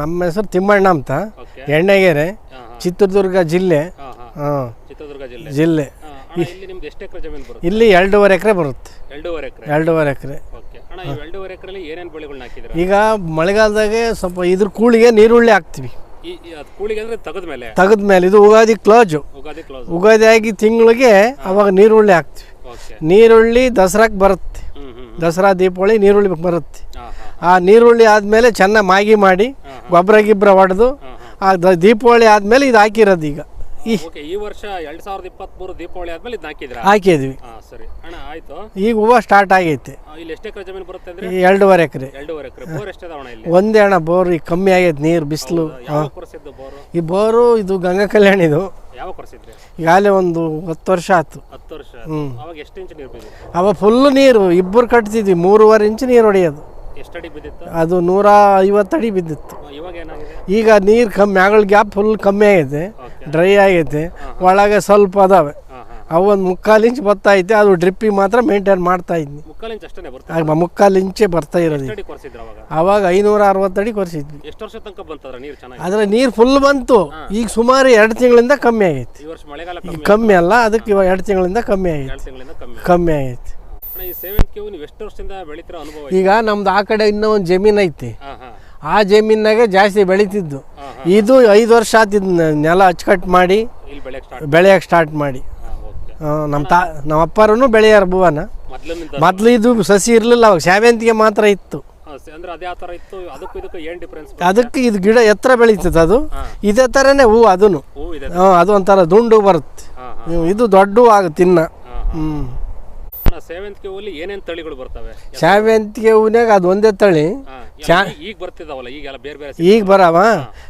ನಮ್ಮ ಹೆಸರು ತಿಮ್ಮಣ್ಣ ಅಂತ. ಎಣ್ಣೆಗೆರೆ ಚಿತ್ರದುರ್ಗ ಜಿಲ್ಲೆ. ಹಾಂ ಚಿತ್ರದುರ್ಗ ಜಿಲ್ಲೆ. ಜಿಲ್ಲೆ. ಇಲ್ಲಿ ನಿಮ್ದು ಎಷ್ಟು ಎಕರೆ ಜಮೀನು ಬರುತ್ತೆ? ಇಲ್ಲಿ ಎರಡೂವರೆ ಎಕರೆ ಬರುತ್ತೆ. ಎರಡೂವರೆ ಎಕರೆ. ಎರಡೂವರೆ ಎಕರೆ. ಓಕೆ. ಅಣ್ಣ ಈ ಎರಡೂವರೆ ಎಕರೆಲಿ ಏನೇನು ಬೆಳೆಗಳನ್ನ ಹಾಕಿದ್ದೀರಾ? ಈಗ ಮಳೆಗಾಲದಾಗೆ ಸ್ವಲ್ಪ ಇದ್ರ ಕೂಳಿಗೆ ನೀರುಳ್ಳಿ ಹಾಕ್ತೀವಿ. ಕೂಳಿಗೆ ಅಂದ್ರೆ ತೆಗೆದ ಮೇಲೆ? ತೆಗೆದ ಮೇಲೆ ಇದು ಉಗಾದಿ ಕ್ಲೋಜು ಉಗಾದಿ ಕ್ಲೋಸ್. ಉಗಾದಿ ಆಗಿ ತಿಂಗಳಿಗೆ ಅವಾಗ ನೀರುಳ್ಳಿ ಹಾಕ್ತೀವಿ. ನೀರುಳ್ಳಿ ದಸರಾಕ್ಕೆ ಬರುತ್ತೆ. ದಸರಾ ದೀಪಾವಳಿ ನೀರುಳ್ಳಿ ಬರುತ್ತೆ. ಆ ನೀರುಳ್ಳಿ ಆದಮೇಲೆ ಚೆನ್ನಾಗಿ ಮಾಗಿ ಮಾಡಿ ಗೊಬ್ಬರ ಗಿಬ್ಬರ ಹೊಡೆದು ಆ ದ- ದೀಪಾವಳಿ ಆದಮೇಲೆ ಇದು ಹಾಕಿರೋದು ಈಗ. ಈ ಓಕೆ ಈ ವರ್ಷ ಎರಡ್ ಸಾವಿರದ ದೀಪಾವಳಿ ಆದ್ಮೇಲೆ ಇದನ್ನ ಹಾಕಿದ್ರಾ? ಹಾಕಿದ್ವಿ. ಹಾ ಸರಿ. ಅಣ್ಣ ಆಯ್ತು. ಈಗ ಹೂವು ಸ್ಟಾರ್ಟ್ ಆಗೈತೆ. ಆ, ಇಲ್ಲಿ ಎಷ್ಟು ಎಕರೆ ಜಮೀನು ಬರುತ್ತೆ ಅಂದ್ರೆ? ಈ ಎರಡೂವರೆ ಎಕರೆ. ಎರಡೂವರೆ ಎಕರೆ. ಬೋರ್ ಎಷ್ಟಿದಾವಣ ಇಲ್ಲಿ? ಒಂದೇ ಅಣ್ಣ ಬೋರ್ ಈಗ ಕಮ್ಮಿ ಆಗೈತೆ ನೀರು ಬಿಸಿಲು. ಯಾವ ಕೊರಸಿದ್ದು ಬೋರು? ಈ ಬೋರು ಇದು ಗಂಗಾ ಕಲ್ಯಾಣ ಇದು. ಯಾವ ಕೊರಸಿದ್ರಿ? ಈಗಾಗಲೇ ಒಂದು ಹತ್ತು ವರ್ಷ ಆಯ್ತು. ಹತ್ತು ವರ್ಷ. ಅವಾಗ ಎಷ್ಟು ಇಂಚ್ ನೀರು ಅವ ಫುಲ್ ನೀರು ಇಬ್ಬರು ಕಟ್ತಿದ್ವಿ ಮೂರುವರೆ ಇಂಚು ನೀರು ಹೊಡೆಯೋದು. ಅದು ನೂರ ಐವತ್ತು ಅಡಿ ಬಿದ್ದಿತ್ತು ಈಗ ನೀರು ಕಮ್ಮಿ ಆಗಳ ಗ್ಯಾಪ್ ಫುಲ್ ಕಮ್ಮಿ ಆಗೈತೆ ಡ್ರೈ ಆಗೈತೆ. ಒಳಗೆ ಸ್ವಲ್ಪ ಅದಾವೆ. ಅವೊಂದು ಹಾ. ಅವು ಒಂದು ಮುಕ್ಕಾಲು ಇಂಚ್ ಬರ್ತಾ ಐತೆ ಅದು ಡ್ರಿಪ್ಪಿಗೆ ಮಾತ್ರ ಮೇಂಟೈನ್ ಮಾಡ್ತಾ ಇದ್ವಿ ಮುಕ್ಕಾಲು ಇಂಚ್ ಬರ್ತಾ ಇರೋದು? ಅವಾಗ? ಐನೂರ ಅರವತ್ತು ಅಡಿ ಕೊರಿಸಿದ್ವಿ ಆದರೆ ನೀರು ಫುಲ್ ಬಂತು. ಈಗ ಸುಮಾರು ಎರಡು ತಿಂಗಳಿಂದ ಕಮ್ಮಿ ಆಗೈತಿ. ಈಗ ಕಮ್ಮಿ ಅಲ್ಲ ಅದಕ್ಕೆ ಇವಾಗ ಎರಡು ತಿಂಗಳಿಂದ ಕಮ್ಮಿ ಆಗೈತಿ. ಕಮ್ಮಿ ಆಗೈತಿ. ಈ ಸೇವಂತಿಗೆ ನೀವು ಎಷ್ಟು ವರ್ಷದಿಂದ ಬೆಳಿತಿರೋ ಅನುಭವ ಇದೆ? ಈಗ ನಮ್ದು ಆ ಕಡೆ ಇನ್ನೂ ಒಂದು ಜಮೀನು ಐತಿ. ಆ ಜಮೀನಾಗೆ ಜಾಸ್ತಿ ಬೆಳೀತಿದ್ದು. ಇದು ಐದು ವರ್ಷ ಆತಿದ್ ನೆಲ ಅಚ್ಚುಕಟ್ಟು ಮಾಡಿ ಇಲ್ಲಿ ಬೆಳೆಯಕ್ಕೆ ಸ್ಟಾರ್ಟ್ ಬೆಳೆಯಕ್ಕೆ ಸ್ಟಾರ್ಟ್ ಮಾಡಿ. ನಮ್ಮ ತಾ ನಮ್ಮ ಅಪ್ಪರೂ ಬೆಳೆಯಾರ ಭುವನ. ಮೊದ್ಲು ಮೊದಲು ಇದು ಸಸಿ ಇರಲಿಲ್ಲ ಅವಾಗ ಸೇವಂತಿಗೆ ಮಾತ್ರ ಇತ್ತು. ಅಂದ್ರೆ ಅದೇ ಆ ಥರ ಇತ್ತು ಅದಕ್ಕೂ ಇದಕ್ಕೂ ಏನು ಡಿಫ್ರೆನ್ಸ್ ಅದಕ್ಕೆ ಇದು ಗಿಡ ಎತ್ತರ ಬೆಳೀತದೆ ಅದು. ಇದೇ ಥರನೇ ಹೂವು ಅದನ್ನು ಹೂ ಇದೆ. ಅದು ಒಂಥರ ದುಂಡು ಬರುತ್ತೆ. ಇದು ದೊಡ್ಡ ಆಗ ತಿನ್ನ. ಹ್ಞೂ ಸೇವಂತಿಗೆ ಹೂವಲ್ಲಿ ಏನೇನು ತಳಿಗಳು ಬರ್ತವೆ? ಸೇವಂತಿಗೆ ಹೂನ್ಯಾಗ ಅದು ಒಂದೇ ತಳಿ. ಹಾ, ಎಲ್ಲ ಈಗ- ಬರ್ತಿದಾವಲ್ಲ ಈಗೆಲ್ಲ ಬೇರೆ ಬೇರೆ ಈಗ ಬರವ?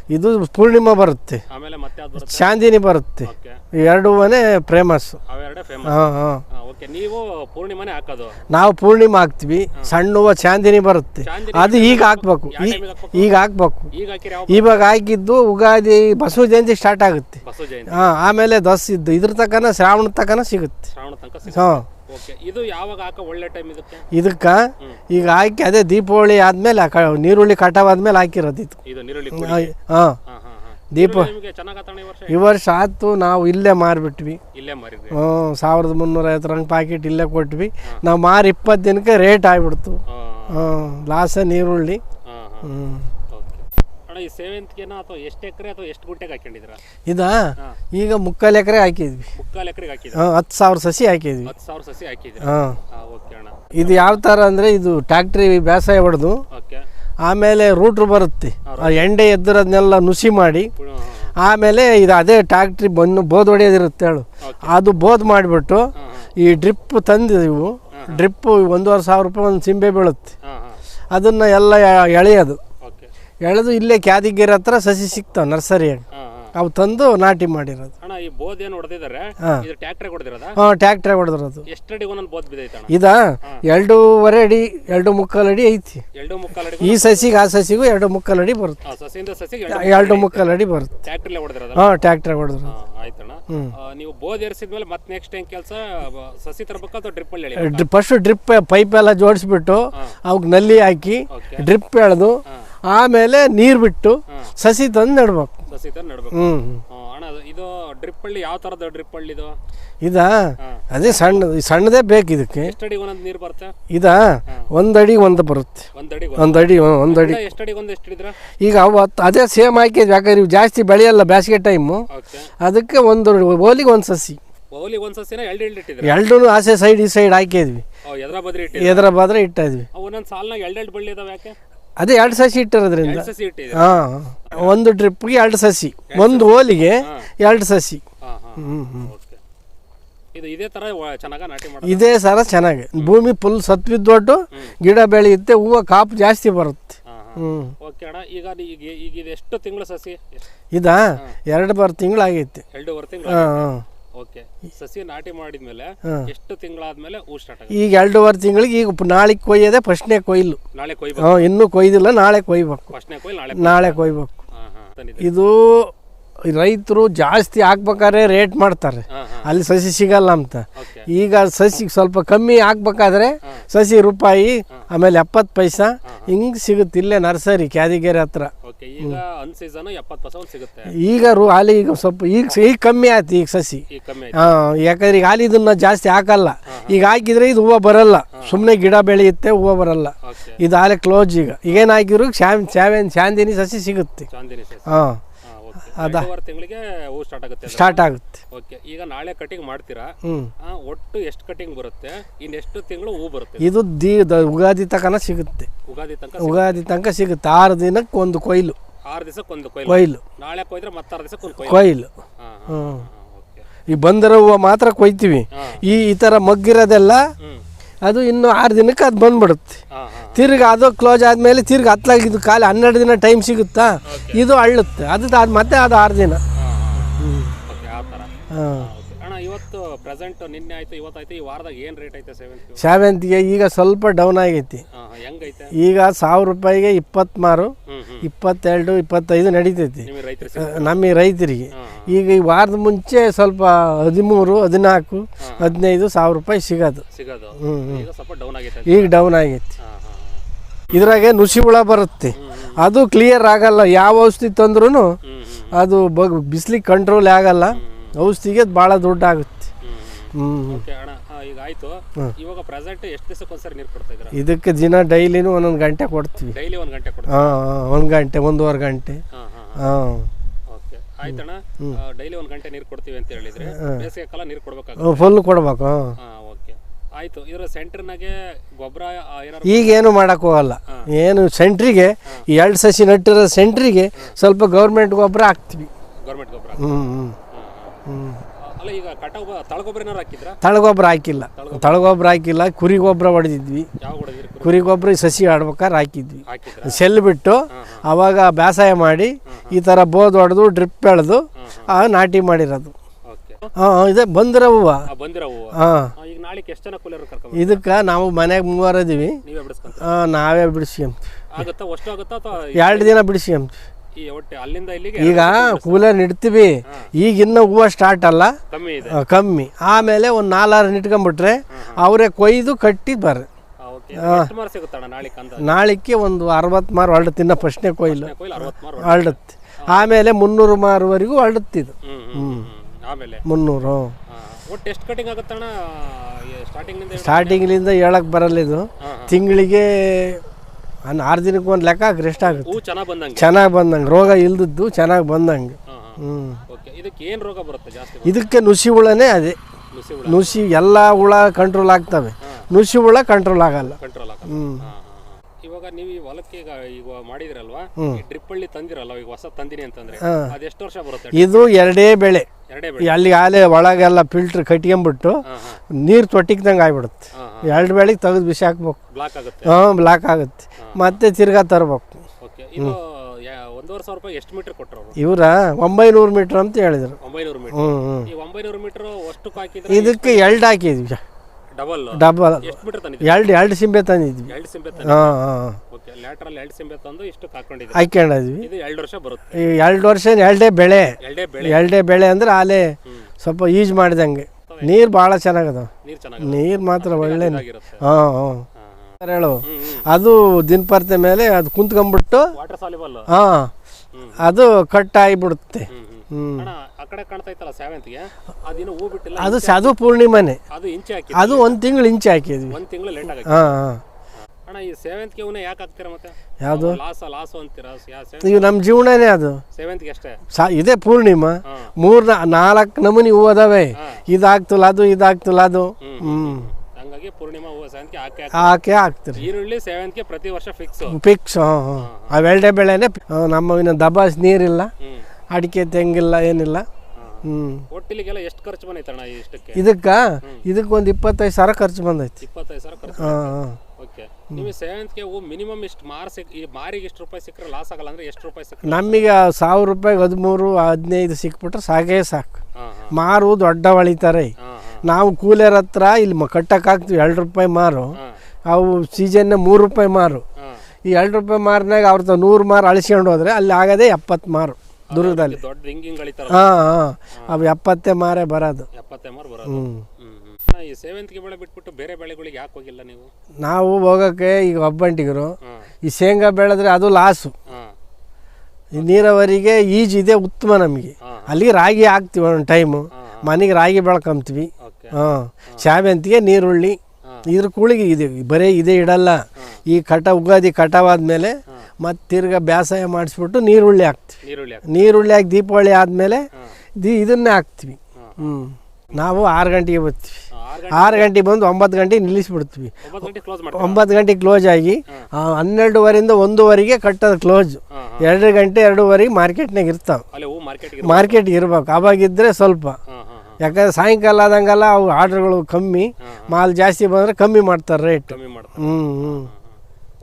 ಇದು ಪೂರ್ಣಿಮಾ ಬರುತ್ತೆ. ಆಮೇಲೆ ಮತ್ತೆ ಯಾವ್ದು ಬರುತ್ತೆ? ಚಾಂದಿನಿ ಬರುತ್ತೆ. ಓಕೆ. ಎರಡು ಹೂವನೇ ಫೇಮಸ್ ಅವೆರಡೇ ಫೇಮಸ್ ಹಾಂ ಹಾಂ. ಓಕೆ. ನೀವು ಪೂರ್ಣಿಮಾನೇ ಹಾಕೋದು? ನಾವು ಪೂರ್ಣಿಮಾ ಹಾಕ್ತಿವಿ. ಸಣ್ಣ ಹೂವು ಚಾಂದಿನಿ ಬರುತ್ತೆ. ಚಾಂದಿನಿ ಅದು ಈಗ ಹಾಕ್ಬೇಕು. ಈ- ಟೈಮಿಗೆ ಹಾಕ್ಬೇಕು? ಈಗ ಹಾಕ್ಬೇಕು. ಈಗ ಹಾಕಿರಿ ಯಾವ ಇವಾಗ ಹಾಕಿದ್ದು ಉಗಾದಿ ಬಸವ ಜಯಂತಿ ಸ್ಟಾರ್ಟ್ ಆಗುತ್ತೆ. ಬಸವ ಜಯಂತಿ. ಹಾಂ ಆಮೇಲೆ ದಸ್ ಇದ್ದು ಇದ್ರ ತಕನ ಶ್ರಾವಣ ತಕನ ಸಿಗುತ್ತೆ. ಶ್ರಾವಣ ತನಕ ಸಿಗುತ್ತೆ. ಹಾಂ ಓಕೆ ಇದು ಯಾವಾಗ ಹಾಕೋ ಒಳ್ಳೆ ಟೈಮ್ ಇದಕ್ಕೆ? ಇದಕ್ಕೆ ಈಗ ಹಾಕಿ ಅದೇ ದೀಪಾವಳಿ ಆದ್ಮೇಲೆ ನೀರುಳ್ಳಿ ಕಟಾವ್ ಆದ್ಮೇಲೆ ಹಾಕಿರೋದು ಇದು ಇದು ನೀರುಳ್ಳಿ ಕುಡಿ. ಹಾಂ. ಹಾ ಹಾ ಹಾ. ದೀಪ ಈರುಳ್ಳಿ ನಿಮಗೆ ಚೆನ್ನಾಗಿ ಆತಣ ಈ ವರ್ಷ? ಈ ವರ್ಷ ಆಯ್ತು ನಾವು ಇಲ್ಲೇ ಮಾರಿಬಿಟ್ವಿ. ಇಲ್ಲೇ ಮಾರಿದ್ರಿ. ಹ್ಞೂ ಸಾವಿರದ ಮುನ್ನೂರ ಐವತ್ತು ರಂಗ್ ಪ್ಯಾಕೆಟ್ ಇಲ್ಲೇ ಕೊಟ್ವಿ. ನಾವು ಮಾರಿ ಇಪ್ಪತ್ತು ದಿನಕ್ಕೆ ರೇಟ್ ಆಗಿಬಿಡ್ತು. ಹಾ. ಹ್ಞೂ ಲಾಸ ನೀರುಳ್ಳಿ. ಹಾ ಹಾ. ಹ್ಞೂ ಈ ಸೇವಂತಿಗೆನ ಅಥವಾ ಎಷ್ಟು ಎಕರೆ ಅಥವಾ ಎಷ್ಟು ಗುಂಟೆಗೆ ಹಾಕೊಂಡಿದ್ರ ಇದಾ. ಈಗ ಮುಕ್ಕಾಲು ಎಕರೆ ಹಾಕಿದ್ವಿ. ಮುಕ್ಕಾಲು ಎಕರೆಗೆ ಹಾಕಿದ್ರ? ಹಾಂ ಹತ್ತು ಸಾವಿರ ಸಸಿ ಹಾಕಿದ್ವಿ. ಹತ್ತು ಸಾವಿರ ಸಸಿ ಹಾಕಿದ್ರ? ಹಾಂ. ಓಕೆ ಅಣ್ಣ. ಇದು ಯಾವ ಥರ ಅಂದರೆ ಇದು ಟ್ಯಾಕ್ಟ್ರಿ ಬೇಸಾಯ ಹೊಡೆದು ಓಕೆ. ಆಮೇಲೆ ರೂಟ್ರ್ ಬರುತ್ತೆ. ಆ ಎಂಡೆ ಎದ್ದರದನ್ನೆಲ್ಲ ನುಸಿ ಮಾಡಿ ಆಮೇಲೆ ಇದು ಅದೇ ಟ್ಯಾಕ್ಟ್ರಿ ಬಂದು ಬೋದ್ ಹೊಡೆಯೋದಿರುತ್ತೆ ಹೇಳು. ಅದು ಬೋದ್ ಮಾಡಿಬಿಟ್ಟು ಈ ಡ್ರಿಪ್ ತಂದಿವು. ಡ್ರಿಪ್ಪು ಒಂದೂವರೆ ಸಾವಿರ ರೂಪಾಯಿ ಒಂದು ಸಿಂಬೆ ಬೀಳುತ್ತೆ. ಅದನ್ನು ಎಲ್ಲ ಎಳೆಯೋದು. ಎಳೆದು ಇಲ್ಲೇ ಕ್ಯಾದಿಗೆರೆ ಹತ್ರ ಸಸಿ ಸಿಗ್ತಾವೆ ನರ್ಸರಿ ಹಾ ಹಾ. ಅವು ತಂದು ನಾಟಿ ಮಾಡಿರೋದು. ಅಣ್ಣ ಈ ಬೋದ್ ಏನು ಹೊಡೆದಿದ್ದಾರೆ ಹಾ. ಇದು ಟ್ರ್ಯಾಕ್ಟರ್ ಹೊಡೆದಿರೋದ? ಹಾಂ ಟ್ಯಾಕ್ಟ್ರಿ ಹೊಡೆದಿರೋದು. ಎಷ್ಟು ಅಡಿ ಒಂದೊಂದು ಬೋದ್ ಬಿದ್ದೈತೆ ಅಣ್ಣ ಇದಾ ಎರಡೂವರೆ ಅಡಿ ಎರಡು ಮುಕ್ಕಾಲು ಅಡಿ ಐತಿ. ಎರಡು ಮುಕ್ಕಾಲು ಅಡಿ ಈ ಸಸಿಗೆ ಆ ಸಸಿಗೂ ಎರಡು ಮುಕ್ಕಾಲು ಅಡಿ ಬರುತ್ತೆ. ಆ, ಸಸಿಯಿಂದ ಸಸಿಗೆ ಎರಡು ಮುಕ್ಕಾಲು ಅಡಿ ಬರುತ್ತೆ. ಹಾ ಹೊಡೆದಿರೋದ? ಹಾಂ ಟ್ಯಾಕ್ಟ್ರಿ ಹೊಡೆದ್ರು ಆಯ್ತಣ್ಣ. ಆ, ನೀವು ಬೋದ್ ಏರಿಸಿದ್ಮೇಲೆ ಮತ್ತೆ ನೆಕ್ಸ್ಟ್ ಏನ್ ಕೆಲಸ? ಸಸಿ ತರಬೇಕಾ ಅಥವಾ ಡ್ರಿಪ್ ಅಲ್ಲಿ ಎಳಿ ಫಸ್ಟ್ ಡ್ರಿಪ್ ಪೈಪ್ ಎಲ್ಲ ಜೋಡಿಸ್ಬಿಟ್ಟು ಅವಕ್ಕೆ ನಲ್ಲಿ ಹಾಕಿ ಡ್ರಿಪ್ ಎಳೆದು ಆಮೇಲೆ ನೀರು ಬಿಟ್ಟು ಸಸಿ ತಂದು ನೆಡ್ಬೇಕು. ಸಸಿ ತಂದು ನಡ್ಬೇಕು. ಆ, ಅಣ್ಣ ಅದು- ಇದು ಡ್ರಿಪ್ ಹಳ್ಳಿ ಯಾವ ತರದ ಡ್ರಿಪ್ ಹಳ್ಳಿ ಇದು? ಇದಾ ಅದೇ ಸಣ್ಣ ಸಣ್ಣದೇ ಬೇಕು ಇದಕ್ಕೆ. ಎಷ್ಟು ಅಡಿ ಒಂದೊಂದು ನೀರು ಬರುತ್ತೆ? ಇದಾ ಒಂದಡಿ ಒಂದು ಬರುತ್ತೆ. ಒಂದ್ ಅಡಿ ಒಂದಡಿ ಅಡಿ ಹ್ಞೂ, ಒಂದು ಅಡಿ. ಎಷ್ಟು ಅಡಿ ಒಂದು ಎಷ್ಟು ಹಿಡಿದ್ರ ಈಗ ಅವತ್ತು ಅದೇ ಸೇಮ್ ಹಾಕಿದ್ವಿ ಯಾಕಂದ್ರೆ ಇವು ಜಾಸ್ತಿ ಬೆಳೆಯಲ್ಲ ಬೇಸಿಗೆ ಟೈಮು ಓಕೆ. ಅದಕ್ಕೆ ಒಂದು ಓಲಿಗೆ ಒಂದು ಸಸಿ. ಓಲಿ ಒಂದು ಸಸಿನ ಎರಡು ಎರಡು ಇಟ್ಟಿದ್ರು? ಎರಡೂ ಆಸೆ ಸೈಡ್ ಈ ಸೈಡ್ ಹಾಕಿದ್ವಿ. ಅವ್ ಎದ್ರ ಬದ್ರಿ ಇಟ್ಟಿದ್ರ? ಎದ್ರ ಬಾದ್ರೆ ಇಟ್ಟಿದ್ವಿ ಒಂದೊಂದು ಸಾಲ್ನಾಗ ಎರಡು ಎರಡು ಬಳ್ಳಿ ಇದಾವೆ ಯಾಕೆ? ಅದೇ ಎರಡು ಸಸಿ ಇಟ್ಟಿರೋದ್ರಿಂದ. ಸಸಿ ಹಾಂ ಒಂದು ಟ್ರಿಪ್ಗೆ ಎರಡು ಸಸಿ. ಒಂದು ಹೋಲಿಗೆ ಎರಡು ಸಸಿ. ಹಾ ಹಾ. ಹ್ಞೂ ಹ್ಞೂ ಓಕೆ. ಇದು ಇದೇ ತರ ಚೆನ್ನಾಗ ನಾಟಿ ಮಾಡೋದು ಇದೇ ಸರ ಚೆನ್ನಾಗಿ. ಭೂಮಿ ಫುಲ್ ಸತ್ವಿದ್ದೊಟ್ಟು ಗಿಡ ಬೆಳೆಯುತ್ತೆ ಹೂವು ಕಾಪು ಜಾಸ್ತಿ ಬರುತ್ತೆ. ಹಾ ಓಕೆ ಅಣ್ಣ ಈಗ ಈಗ ಈಗ ಇದು ಎಷ್ಟು ತಿಂಗಳು ಸಸಿ? ಇದಾ? ಎರಡು ಬಾರ್ ತಿಂಗಳಾಗೈತೆ. ಎರಡೂವರೆ ತಿಂಗಳು ಹಾಂ. ಓಕೆ. ಸಸಿ ನಾಟಿ ಮಾಡಿದ್ಮೇಲೆ. ಎಷ್ಟು ತಿಂಗಳಾದ್ಮೇಲೆ ಹೂ ಸ್ಟಾರ್ಟ್ ಆಗುತ್ತೆ? ಈಗ ಎರಡೂವರೆ ತಿಂಗಳಿಗೆ ಈಗ ನಾಳೆ ಕೊಯ್ಯೋದೆ ಫಸ್ಟ್ನೇ ಕೊಯ್ಲು. ನಾಳೆ ಕೊಯ್ಬೇಕು. ಹಾಂ ಇನ್ನೂ ಕೊಯ್ದಿಲ್ಲ ನಾಳೆ ಕೊಯ್ಬೇಕು. ಫಸ್ಟ್ನೇ ಕೊಯ್ಲು ನಾಳೆ ನಾಳೆ ಕೊಯ್ಬೇಕು. ಇದು ರೈತರು ಜಾಸ್ತಿ ಹಾಕ್ಬೇಕಾದ್ರೆ ರೇಟ್ ಮಾಡ್ತಾರೆ. ಅಲ್ಲಿ ಸಸಿ ಸಿಗಲ್ಲ ಅಂತ. ಈಗ ಸಸಿ ಸ್ವಲ್ಪ ಕಮ್ಮಿ ಹಾಕ್ಬೇಕಾದ್ರೆ ಸಸಿ ರೂಪಾಯಿ ಆಮೇಲೆ ಎಪ್ಪತ್ತು ಪೈಸಾ ಹಿಂಗೆ ಸಿಗುತ್ತೆ ಇಲ್ಲೇ ನರ್ಸರಿ ಕ್ಯಾದಿಗೆರೆ ಹತ್ರ. ಓಕೆ ಈಗ ರೂ ಸೀಸನ್ ಎಪ್ಪತ್ತು ಪರ್ಸೆಂಟ್ ಸಿಗುತ್ತೆ. ಈಗ ರು ಹಾಲಿ ಈಗ ಸ್ವಲ್ಪ ಈಗ ಈಗ ಕಮ್ಮಿ ಆಯ್ತು ಈಗ ಸಸಿ. ಈಗ ಕಮ್ಮಿ ಆಯ್ತು. ಹಾಂ ಯಾಕಂದ್ರೆ ಈಗ ಹಾಲಿ ಇದನ್ನ ಜಾಸ್ತಿ ಹಾಕಲ್ಲ. ಈಗ ಹಾಕಿದ್ರೆ ಇದು ಹೂವು ಬರಲ್ಲ. ಸುಮ್ಮನೆ ಗಿಡ ಬೆಳೆಯುತ್ತೆ ಹೂವು ಬರಲ್ಲ. ಓಕೆ ಇದು ಹಾಲೆ ಕ್ಲೋಸ್ ಈಗ. ಈಗೇನು ಹಾಕಿದ್ರು ಶ್ಯಾಮ್ ಶ್ಯಾವೇನ್ ಶಾಂತಿನಿ ಸಸಿ ಸಿಗುತ್ತೆ. ಚಾಂದಿನಿ ಸಸಿ. ಹಾಂ. ಎರಡೂವರೆ ತಿಂಗಳಿಗೆ ಹೂ ಸ್ಟಾರ್ಟ್ ಆಗುತ್ತೆ ಅದು. ಸ್ಟಾರ್ಟ್ ಆಗುತ್ತೆ. ಓಕೆ ಈಗ ನಾಳೆ ಕಟಿಂಗ್ ಮಾಡ್ತೀರಾ? ಆ, ಒಟ್ಟು ಎಷ್ಟು ಕಟಿಂಗ್ ಬರುತ್ತೆ? ಇನ್ನೆಷ್ಟು ತಿಂಗಳು ಹೂ ಬರುತ್ತೆ? ಇದು ದಿ ದ- ಉಗಾದಿ ತನಕ ಸಿಗುತ್ತೆ. ಉಗಾದಿ ತನಕ ಉಗಾದಿ ತನಕ ಸಿಗುತ್ತೆ. ಆರು ದಿನಕ್ಕೆ ಒಂದು ಕೊಯ್ಲು. ಆರು ದಿವಸಕ್ಕೆ ಒಂದು ಕೊಯ್ಲು. ಕೊಯ್ಲು. ನಾಳೆ ಕೊಯ್ದ್ರೆ ಮತ್ತಾರು ದಿವಸಕ್ಕೆ ಒಂದು ಕೊಯ್ಲು. ಕೊಯ್ಲು. ಹಾ ಹ್ಞೂ ಓಕೆ ಈ ಬಂದಿರೋ ಹೂವು ಮಾತ್ರ ಕೊಯ್ತೀವಿ. ಹಾ. ಈ ಈ ಥರ ಮಗ್ಗಿರೋದೆಲ್ಲ ಹ್ಮ್. ಅದು ಇನ್ನು ಆರು ದಿನಕ್ಕೆ ಅದು ಬಂದ್ಬಿಡುತ್ತೆ. ತಿರ್ಗಿ ಅದು ಕ್ಲೋಸ್ ಆದಮೇಲೆ ತಿರ್ಗಿ ಹತ್ತಲಾಗಿದ್ದು ಖಾಲಿ ಹನ್ನೆರಡು ದಿನ ಟೈಮ್ ಸಿಗುತ್ತಾ? ಇದು ಅಳ್ಳುತ್ತೆ. ಅದು ಅದು ಮತ್ತೆ ಅದು ಆರು ದಿನ. ಹಾ ಇವತ್ತು ಪ್ರೆಸೆಂಟ್ ನಿನ್ನೆ ಆಯ್ತು ಇವತ್ತಾಯ್ತು ಈ ವಾರದಾಗ ಏನು ರೇಟ್ ಐತೆ ಸೇವಂತಿಗೆ ಸೇವಂತಿಗೆ ಈಗ ಸ್ವಲ್ಪ ಡೌನ್ ಆಗೈತಿ. ಹೆಂಗೈತೆ? ಈಗ ಸಾವಿರ ರೂಪಾಯಿಗೆ ಇಪ್ಪತ್ತ್ಮಾರು ಇಪ್ಪತ್ತೆರಡು ಇಪ್ಪತ್ತೈದು ನಡೀತೈತಿ. ನಮ್ಮ ರೈತರಿಗೆ ಈಗ ಈ ವಾರದ ಮುಂಚೆ ಸ್ವಲ್ಪ ಹದಿಮೂರು ಹದಿನಾಲ್ಕು ಹದಿನೈದು ಸಾವಿರ ರೂಪಾಯಿ ಸಿಗೋದು. ಸಿಗೋದು. ಹ್ಮ್, ಈಗ ಡೌನ್ ಆಗೈತೆ ಇದ್ರಾಗೆ ನುಸಿ ಹುಳ ಬರುತ್ತೆ. ಅದು ಕ್ಲಿಯರ್ ಆಗಲ್ಲ. ಯಾವ ಔಷಧಿ ತಂದ್ರೂ ಅದು ಬಗ್ ಬಿಸಿಲಿಗೆ ಕಂಟ್ರೋಲ್ ಆಗಲ್ಲ. ಔಷಧಿಗೆ ಭಾಳ ದುಡ್ಡು ಆಗುತ್ತೆ. ಹ್ಮ್ ಹ್ಞೂ ಓಕೆ ಅಣ್ಣ ಆ, ಈಗ ಆಯ್ತು. ಇವಾಗ ಪ್ರೆಸೆಂಟ್ ಎಷ್ಟು ದಿವಸಕ್ಕೆ ಒಂದ್ಸರಿ ನೀರು ಕೊಡ್ತಾ ಇದ್ದೀರಾ? ಇದಕ್ಕೆ ದಿನ ಡೈಲಿನೂ ಒಂದೊಂದು ಗಂಟೆ ಕೊಡ್ತೀವಿ. ಡೈಲಿ ಒಂದು ಗಂಟೆ ಕೊಡ್ತಾ ಹಾಂ ಒಂದು ಗಂಟೆ ಒಂದೂವರೆ ಗಂಟೆ. ಹಾಂ ಹಾಂ ಹಾಂ. ಓಕೆ ಆಯ್ತಣ್ಣ ಡೈಲಿ ಒಂದು ಗಂಟೆ ನೀರು ಕೊಡ್ತೀವಿ ಅಂತ ಹೇಳಿದ್ರೆ ಬೇಸಿಗೆ ಕಾಲ ನೀರು ಕೊಡ್ಬೇಕಾಗುತ್ತೆ. ಫುಲ್ ಕೊಡ್ಬೇಕು ಹಾಂ. ಹಾಂ ಓಕೆ. ಆಯ್ತು ಇದ್ರ ಸೆಂಟರ್ನಾಗೆ ಗೊಬ್ಬರ ಈಗ ಈಗೇನು ಮಾಡಕ್ ಹೋಗಲ್ಲ. ಏನು ಸೆಂಟ್ರಿಗೆ ಈ ಎರಡು ಸಸಿ ನಟ್ಟಿರೋ ಸೆಂಟ್ರಿಗೆ ಸ್ವಲ್ಪ ಗೌರ್ಮೆಂಟ್ ಗೊಬ್ಬರ ಹಾಕ್ತೀವಿ. ಗೌರ್ಮೆಂಟ್ ಗೊಬ್ಬರ ಹ್ಞೂ ಹ್ಞೂ ಅಲ್ಲ ಈಗ ಕಟಾವು ತಳಗೊಬ್ಬರ ಏನಾರು ಹಾಕಿದ್ರಾ? ತಳಗೊಬ್ಬರ ಹಾಕಿಲ್ಲ. ತಳಗೊಬ್ಬರ. ಹಾಕಿಲ್ಲ ಕುರಿ ಗೊಬ್ಬರ ಹೊಡೆದಿದ್ವಿ ಕುರಿ? ಗೊಬ್ಬರ ಸಸಿ ಆಡ್ಬೇಕಾದ್ರೆ ಹಾಕಿದ್ವಿ. ಸೆಲ್ ಬಿಟ್ಟು ಅವಾಗ ಬೇಸಾಯ ಮಾಡಿ ಈ ಥರ ಬೋದ್ ಹೊಡೆದು ಡ್ರಿಪ್ ಬೆಳೆದು ಆ ನಾಟಿ ಮಾಡಿರೋದು. ಹಾಂ ಇದೆ ಬಂದಿರೋ ಹೂವು. ಹಾಂ. ಇದಕ್ಕೆ ನಾವು ಮನೆಗೆ ಮೂವರು ಇದೀವಿ. ನೀವೇ ಬಿಡಿಸ್ಕೊಂತೀವಿ ಎರಡು ದಿನ ಬಿಡಿಸ್ಕೊಂತೀವಿ ಈಗ ಕೂಲರ್ ಇಡ್ತೀವಿ. ಈಗ ಇನ್ನು ಹೂವು ಸ್ಟಾರ್ಟ್ ಅಲ್ಲ. ಕಮ್ಮಿ ಆಮೇಲೆ ಒಂದು ನಾಲ್ಕಾರು ಇಟ್ಕೊಂಡ್ಬಿಟ್ರೆ ಅವರೇ ಕೊಯ್ದು ಕಟ್ಟಿ ಬರ್ರಿ. ನಾಳಿಕ್ಕೆ ಒಂದು ಅರವತ್ತು ಮಾರು ಹೊರಡುತ್ತಿನ್ನ ಫಸ್ಟ್ನೇ ಕೊಯ್ಲು. ಹರಡುತ್ತೆ ಆಮೇಲೆ ಮುನ್ನೂರು ಮಾರುವರೆಗೂ ಹರಡುತ್ತೆ ಇದು ಆಮೇಲೆ? ಮುನ್ನೂರು. ಸ್ಟಾರ್ಟಿಂಗ್ಲಿಂದ ಹೇಳಕ್ ಬರಲ್ಲ ಇದು. ತಿಂಗಳಿಗೆ ಅನ್ ಆರು ದಿನಕ್ಕೆ ಒಂದು ಲೆಕ್ಕ ಹಾಕ್ರಿ ಎಷ್ಟಾಗುತ್ತೆ ಹೂ ಚೆನ್ನಾಗಿ ಬಂದಂಗೆ. ಚೆನ್ನಾಗಿ ಬಂದಂಗೆ. ರೋಗ ಇಲ್ದಿದ್ದು ಚೆನ್ನಾಗಿ ಬಂದಂಗೆ. ಹಾಂ ಹ್ಞೂ ಓಕೆ ಇದಕ್ಕೆ ಏನು ರೋಗ ಬರುತ್ತೆ ಜಾಸ್ತಿ? ಇದಕ್ಕೆ ನುಸಿ ಹುಳನೇ ಅದೇ. ನುಸಿ ಹುಳ. ನುಸಿ ಎಲ್ಲ ಹುಳ ಕಂಟ್ರೋಲ್ ಆಗ್ತವೆ. ನುಸಿ ಹುಳ ಕಂಟ್ರೋಲ್ ಆಗಲ್ಲ. ಕಂಟ್ರೋಲ್ ಆಗಲ್ಲ. ಹ್ಞೂ ಇವಾಗ ನೀವು ಈ ಹೊಲಕ್ಕೆ ಈಗ ಈಗ ಮಾಡಿದ್ರಲ್ವಾ? ಡ್ರಿಪ್ ಹಳ್ಳಿ ತಂದಿರಲ್ಲ ಈಗ ಹೊಸ ತಂದಿನಿ ಅಂತಂದ್ರೆ. ಅದು ಎಷ್ಟು ವರ್ಷ ಬರುತ್ತೆ? ಇದು ಎರಡೇ ಬೆಳೆ. ಅಲ್ಲಿ ಆಲೆ ಒಳಗೆಲ್ಲ ಫಿಲ್ಟ್ರ್ ಕಟ್ಕೊಂಬಿಟ್ಟು ಹಾಂ ನೀರು ತೊಟ್ಟಿಕ್ದಂಗೆ ಆಗ್ಬಿಡುತ್ತೆ. ಎರಡು ಬೆಳಿಗ್ಗೆ ತೆಗೆದು ಬಿಸಿ ಹಾಕ್ಬೇಕು. ಬ್ಲಾಕ್ ಆಗುತ್ತೆ. ಹಾಂ ಬ್ಲಾಕ್ ಆಗುತ್ತೆ. ಮತ್ತೆ ತಿರ್ಗಾ ತರ್ಬೇಕು. ಇವರ ಒಂಬೈನೂರು ಮೀಟ್ರ್ ಅಂತ ಹೇಳಿದ್ರು. ಹ್ಞೂ ಹ್ಞೂ ಇದಕ್ಕೆ ಎಲ್ಡ್ ಹಾಕಿದ್ವಿ. ಡಬಲ್ ಎರಡು ಎರಡು ಸಿಂಬೆ ತಂದಿದ್ವಿ. ಹಾಂ ಹಾಂ. ಹಾಕ್ಕೊಂಡಿದ್ವಿ ಎರಡು ವರ್ಷ ಎರಡು ಬೆಳೆ? ಎರಡೇ ಬೆಳೆ. ಅಂದ್ರೆ ಆಲೆ ಸ್ವಲ್ಪ ಯೂಸ್ ಮಾಡಿದಂಗೆ. ನೀರು ಭಾಳ ಚೆನ್ನಾಗದ. ನೀರು ಮಾತ್ರ ಒಳ್ಳೆ ಹಾಂ ಹಾಂ. ಹೇಳು. ಅದು ದಿನಪರ್ತೆ ಮೇಲೆ ಅದು ಕುಂತ್ಕೊಂಡ್ಬಿಟ್ಟು ಹಾಂ. ಅದು ಕಟ್ ಆಗಿಬಿಡುತ್ತೆ. ಅದು ಸಾಧು ಪೂರ್ಣಿಮನೆ. ಅದು ಒಂದ್ ತಿಂಗಳು ಇಂಚೆ ಹಾಕಿದ್ವಿ. ಹಾಂ ಯಾವುದು? ಲಾಸ ಲಾಸು ಅಂತೀರಾ? ಯಾ ಸೇವಂತಿಗೆ ಈಗ ನಮ್ಮ ಜೀವನನೇ ಅದು. ಸಾ ಇದೇ ಪೂರ್ಣಿಮಾ. ಮೂರ್ ನಾಲ್ಕು ನಮೂನಿ ಹೂ ಅದಾವೆ. ಇದಾಗ್ತಲ್ಲ ಅದು ಇದಾಗ್ತಲ್ಲ ಅದು. ಹ್ಮ್. ಹ್ಞೂ ಪೂರ್ಣಿಮಾ ಹಾಕಿ ಹಾಕ್ತೀರಿ. ಈರುಳ್ಳಿ ಸೇವಂತಿಗೆ ಪ್ರತಿ ವರ್ಷ ಫಿಕ್ಸ್ ಫಿಕ್ಸ್ ಹಾಂ ಹಾಂ. ಬೆಳೆನೆ ನಮ್ಮ ದಬಾಸ್ ನೀರಿಲ್ಲ. ಅಡಿಕೆ ತೆಂಗಿಲ್ಲ ಏನಿಲ್ಲ. ಹಾಂ. ಹ್ಞೂ ಒಟ್ಟಿಲಿಗೆಲ್ಲ ಎಷ್ಟು ಖರ್ಚು ಬಂದೈತಣ್ಣ ಇಷ್ಟಕ್ಕೆ? ಇದಕ್ಕೆ? ಇದಕ್ಕೆ ಒಂದು ಇಪ್ಪತ್ತೈದು ಸಾವಿರ ಖರ್ಚು ಬಂದೈತಿ. ಇಪ್ಪತ್ತೈದು ಸಾವಿರ ಖರ್ಚು ಹಾಂ ಹಾಂ. ಓಕೆ. ನಿಮಗೆ ಸೇವಂತಿಗೆ ಹೂ ಮಿನಿಮಮ್ ಇಷ್ಟು ಮಾರ್ ಸಿಕ್ ಈ ಮಾರಿಗೆ ಇಷ್ಟು ರೂಪಾಯಿ ಸಿಕ್ಕರೆ ಲಾಸ್ ಆಗಲ್ಲ ಅಂದ್ರೆ ಎಷ್ಟು ರೂಪಾಯಿ ಸಿಕ್ಕರೆ ನಮಗೆ ಸಾವಿರ ರೂಪಾಯಿಗೆ ಹದಿಮೂರು ಹದಿನೈದು ಸಿಕ್ಬಿಟ್ರೆ ಸಾಕೇ ಸಾಕು. ಹಾಂ ಹಾಂ. ಮಾರು ದೊಡ್ಡ ಹೊಳಿತಾರೆ ಹಾಂ ಹಾಂ. ನಾವು ಕೂಲಿಯರ್ ಹತ್ರ ಇಲ್ಲಿ ಮ- ಕಟ್ಟಕ್ಕಾಗ್ತೀವಿ ಎರಡು ರೂಪಾಯಿ ಮಾರು. ಅವು ಸೀಸನ್ನೇ ಮೂರು ರೂಪಾಯಿ ಮಾರು. ಹಾಂ. ಈ ಎರಡು ರೂಪಾಯಿ ಮಾರಿನಾಗ ಅವ್ರದ್ದು ನೂರು ಮಾರು ಅಳಿಸ್ಕೊಂಡು ಹೋದ್ರೆ ಅಲ್ಲಿ ಆಗದೆ ಎಪ್ಪತ್ತು ಮಾರು. ದುರ್ಗದಲ್ಲಿ. ದೊಡ್ಡ ಹಿಂಗ್ ಅಳಿತಾರ ಹಾಂ ಹಾಂ. ಅವು ಎಪ್ಪತ್ತೇ ಮಾರೆ ಬರೋದು. ಎಪ್ಪತ್ತೆ ಮಾರು ಬರೋದು. ಹ್ಮ್. ಅಣ್ಣ, ಈ ಸೇವಂತಿಗೆ ಬೆಳೆ ಬಿಟ್ಬಿಟ್ಟು ಬೇರೆ ಬೆಳೆಗಳಿಗೆ ಯಾಕೆ ಹೋಗಿಲ್ಲ ನೀವು? ನಾವು ಹೋಗೋಕ್ಕೆ ಈಗ ಒಬ್ಬಂಟಿಗರು ಹಾಂ. ಈ ಶೇಂಗಾ ಬೆಳೆದ್ರೆ ಅದು ಲಾಸು ಹಾಂ. ಈ ನೀರಾವರಿಗೆ ಈಜಿದೆ ಉತ್ತಮ ನಮಗೆ. ಹಾಂ ಅಲ್ಲಿಗೆ ರಾಗಿ ಹಾಕ್ತೀವಿ ಒಂದು ಟೈಮು ಹಾಂ. ಮನೆಗೆ ರಾಗಿ ಬೆಳ್ಕೊಂತೀವಿ. ಓಕೆ. ಹಾಂ. ಶಾವಂತಿಗೆ ನೀರುಳ್ಳಿ. ಇದ್ರ ಕೂಳಿಗೆ ಇದೆ ಬರೀ ಇದೇ ಇಡಲ್ಲ. ಈ ಕಟ ಉಗಾದಿ ಕಟಾವಾದ್ಮೇಲೆ ಮೇಲೆ ಮತ್ತೆ ತಿರ್ಗಾ ಬೇಸಾಯ ಮಾಡಿಸ್ಬಿಟ್ಟು ನೀರುಳ್ಳಿ ಹಾಕ್ತೀವಿ. ನೀರುಳ್ಳಿ ಹಾಕಿ ದೀಪಾವಳಿ ಆದಮೇಲೆ ದಿ ಇದನ್ನೇ ಹಾಕ್ತೀವಿ. ಹ್ಞೂ ನಾವು ಆರು ಗಂಟೆಗೆ ಬರ್ತೀವಿ. ಆರು ಗಂಟೆ ಆರು ಗಂಟೆಗೆ ಬಂದು ಒಂಬತ್ತು ಗಂಟೆಗೆ ನಿಲ್ಲಿಸ್ಬಿಡ್ತೀವಿ. ಒಂಬತ್ತು ಗಂಟೆಗೆ ಕ್ಲೋಸ್ ಆಗಿ ಹನ್ನೆರಡುವರೆಯಿಂದ ಒಂದೂವರೆಗೆ ಕಟ್ಟೋದು ಕ್ಲೋಸ್ ಎರಡು ಗಂಟೆ ಎರಡೂವರೆಗೆ ಮಾರ್ಕೆಟ್ನಾಗ ಇರ್ತಾವೆ. ಮಾರ್ಕೆಟ್ಗೆ ಇರ್ಬೇಕು. ಅವಾಗಿದ್ದರೆ ಸ್ವಲ್ಪ. ಯಾಕಂದ್ರೆ ಸಾಯಂಕಾಲ ಆದಂಗೆಲ್ಲ ಅವು ಆರ್ಡರ್ಗಳು ಕಮ್ಮಿ ಮಾಲ್ ಜಾಸ್ತಿ ಬಂದರೆ ಕಮ್ಮಿ ಮಾಡ್ತಾರೆ ರೇಟ್ ಕಮ್ಮಿ ಮಾಡ್ತಾರೆ. ಹ್ಞೂ ಹ್ಞೂ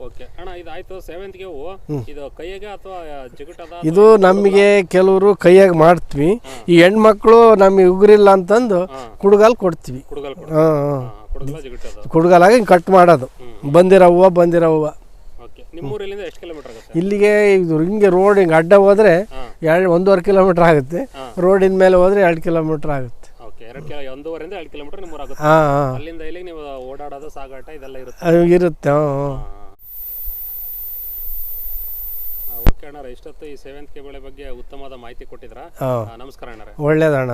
ಓಕೆ ಅಣ್ಣ ಇದಾಯ್ತು ಸೇವಂತಿಗೆ ಹೂವು. ಇದು ಕೈಯಾಗೆ ಅಥವಾ ಜಿಗುಟದ ಇದು ನಮಗೆ ಕೆಲವರು ಕೈಯಾಗ ಮಾಡ್ತೀವಿ. ಈ ಹೆಣ್ಮಕ್ಳು ನಮಗೆ ಉಗುರಿಲ್ಲ ಅಂತಂದು ಕುಡುಗಾಲ್ ಕೊಡ್ತೀವಿ. ಕುಡುಗಲ್ ಕೊಡ ಹಾಂ ಹಾಂ. ಕುಡುಗಲ ಜಿಗುಟದ. ಕುಡ್ಗಾಲಾಗ ಕಟ್ ಮಾಡೋದು. ಬಂದಿರೋ ಹೂವು ಬಂದಿರೋ ಹೂವು. ನಿಮ್ಮೂರಿಲ್ಲಿಂದ ಎಷ್ಟು ಕಿಲೋಮೀಟರ್ ಆಗುತ್ತೆ? ಇಲ್ಲಿಗೆ ಇದು ಹಿಂಗೆ ರೋಡ್ ಹಿಂಗೆ ಅಡ್ಡ ಹೋದ್ರೆ ಹಾಂ. ಎರಡು ಒಂದೂವರೆ ಕಿಲೋಮೀಟರ್ ಆಗುತ್ತೆ. ರೋಡ್ ರೋಡಿನ ಮೇಲೆ ಹೋದ್ರೆ ಎರಡು ಕಿಲೋಮೀಟ್ರ್ ಆಗುತ್ತೆ. ಓಕೆ ಎರಡು ಕಿಲೋ ಒಂದೂವರೆಯಿಂದ ಎರಡು ಕಿಲೋಮೀಟರ್ ನಿಮ್ಮೂರು ಆಗುತ್ತೆ ಹಾಂ ಹಾಂ. ಅಲ್ಲಿಂದ ಇಲ್ಲಿಗೆ ನೀವು ಓಡಾಡೋದು ಸಾಗಾಟ ಇದೆಲ್ಲ ಇರುತ್ತೆ. ಇರುತ್ತೆ ಹ್ಞೂ ಓಕೆ ಅಣ್ಣ ಇಷ್ಟೊತ್ತು ಈ ಸೇವಂತಿಗೆ ಬೆಳೆ ಬಗ್ಗೆ ಉತ್ತಮವಾದ ಮಾಹಿತಿ ಕೊಟ್ಟಿದ್ರಾ ನಮಸ್ಕಾರ ಅಣ್ಣಾರೆ. ಒಳ್ಳೇದಣ್ಣ